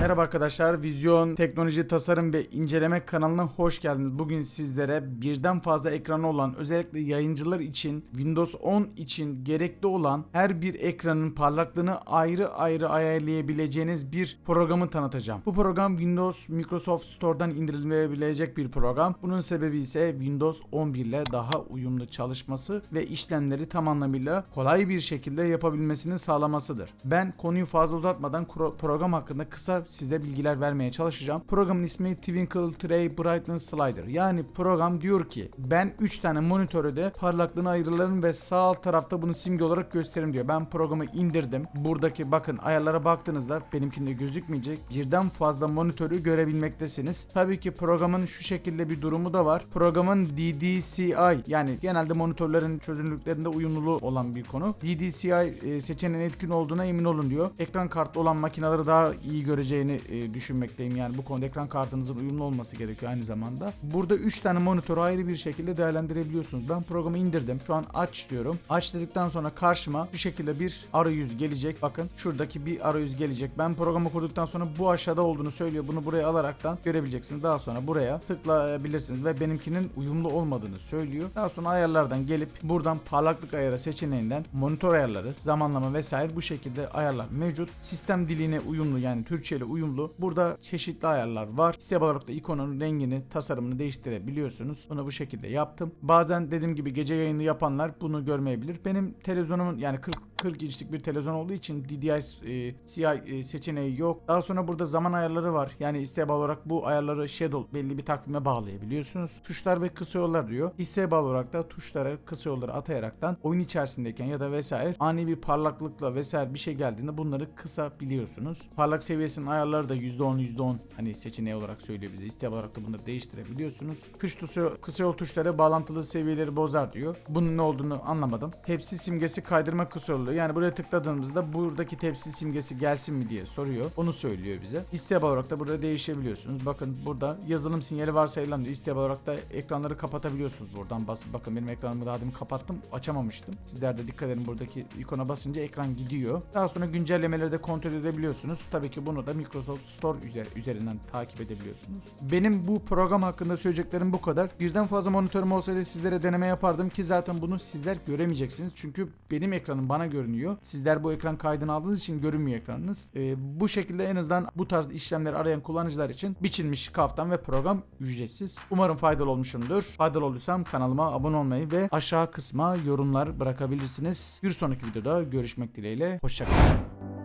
Merhaba arkadaşlar, Vizyon Teknoloji Tasarım ve İnceleme kanalına hoş geldiniz. Bugün sizlere birden fazla ekranı olan, özellikle yayıncılar için, Windows 10 için gerekli olan her bir ekranın parlaklığını ayrı ayrı ayarlayabileceğiniz bir programı tanıtacağım. Bu program Windows Microsoft Store'dan indirilebilecek bir program. Bunun sebebi ise Windows 11 ile daha uyumlu çalışması ve işlemleri tam anlamıyla kolay bir şekilde yapabilmesini sağlamasıdır. Ben konuyu fazla uzatmadan program hakkında kısa size bilgiler vermeye çalışacağım. Programın ismi Twinkle Tray Brightness Slider. Yani program diyor ki ben 3 tane monitörü de parlaklığını ayırırım ve sağ alt tarafta bunu simge olarak gösteririm diyor. Ben programı indirdim. Buradaki bakın ayarlara baktığınızda benimkinde gözükmeyecek. Birden fazla monitörü görebilmektesiniz. Tabii ki programın şu şekilde bir durumu da var. Programın DDCI yani genelde monitörlerin çözünürlüklerinde uyumluluğu olan bir konu. DDCI e, seçeneğinin etkin olduğuna emin olun diyor. Ekran kartlı olan makineleri daha iyi göreceğini e, düşünmekteyim. Yani bu konuda ekran kartınızın uyumlu olması gerekiyor aynı zamanda. Burada 3 tane monitörü ayrı bir şekilde değerlendirebiliyorsunuz. Ben programı indirdim. Şu an aç diyorum. Aç dedikten sonra karşıma bu şekilde bir arayüz gelecek. Bakın şuradaki bir arayüz gelecek. Ben programı kurduktan sonra bu aşağıda olduğunu söylüyor. Bunu buraya alaraktan görebileceksiniz. Daha sonra buraya tıklayabilirsiniz ve benimkinin uyumlu olmadığını söylüyor. Daha sonra ayarlardan gelip buradan parlaklık ayarı seçeneğinden monitör ayarları, zamanlama vesaire bu şekilde ayarlar mevcut. Sistem diline uyumlu yani Türkçe ile uyumlu. Burada çeşitli ayarlar var. Step olarak da ikonun rengini, tasarımını değiştirebiliyorsunuz. Bunu bu şekilde yaptım. Bazen dediğim gibi gece yayını yapanlar bunu görmeyebilir. Benim televizyonumun yani 40 40 inçlik bir televizyon olduğu için DDI e, CI e, seçeneği yok. Daha sonra burada zaman ayarları var. Yani isteğe bağlı olarak bu ayarları schedule belli bir takvime bağlayabiliyorsunuz. Tuşlar ve kısa yollar diyor. İsteğe bağlı olarak da tuşlara kısa yolları atayaraktan oyun içerisindeyken ya da vesaire ani bir parlaklıkla vesaire bir şey geldiğinde bunları kısabiliyorsunuz. Parlak seviyesinin ayarları da %10 %10 hani seçeneği olarak söylüyor bize. İsteğe bağlı olarak da bunları değiştirebiliyorsunuz. Kış tuşu, kısa yol tuşları bağlantılı seviyeleri bozar diyor. Bunun ne olduğunu anlamadım. Tepsi simgesi kaydırma kısa yolu. Yani buraya tıkladığımızda buradaki tepsi simgesi gelsin mi diye soruyor. Onu söylüyor bize. Bağlı olarak da burada değişebiliyorsunuz. Bakın burada yazılım sinyali varsayılan diyor. Bağlı olarak da ekranları kapatabiliyorsunuz buradan basıp. Bakın benim ekranımı daha demin kapattım. Açamamıştım. Sizler de dikkat edin buradaki ikona basınca ekran gidiyor. Daha sonra güncellemeleri de kontrol edebiliyorsunuz. Tabii ki bunu da Microsoft Store üzer- üzerinden takip edebiliyorsunuz. Benim bu program hakkında söyleyeceklerim bu kadar. Birden fazla monitörüm olsaydı sizlere deneme yapardım ki zaten bunu sizler göremeyeceksiniz. Çünkü benim ekranım bana görünüyor. Sizler bu ekran kaydını aldığınız için görünmüyor ekranınız. Ee, bu şekilde en azından bu tarz işlemleri arayan kullanıcılar için biçilmiş kaftan ve program ücretsiz. Umarım faydalı olmuşumdur. Faydalı olduysam kanalıma abone olmayı ve aşağı kısma yorumlar bırakabilirsiniz. Bir sonraki videoda görüşmek dileğiyle. Hoşçakalın.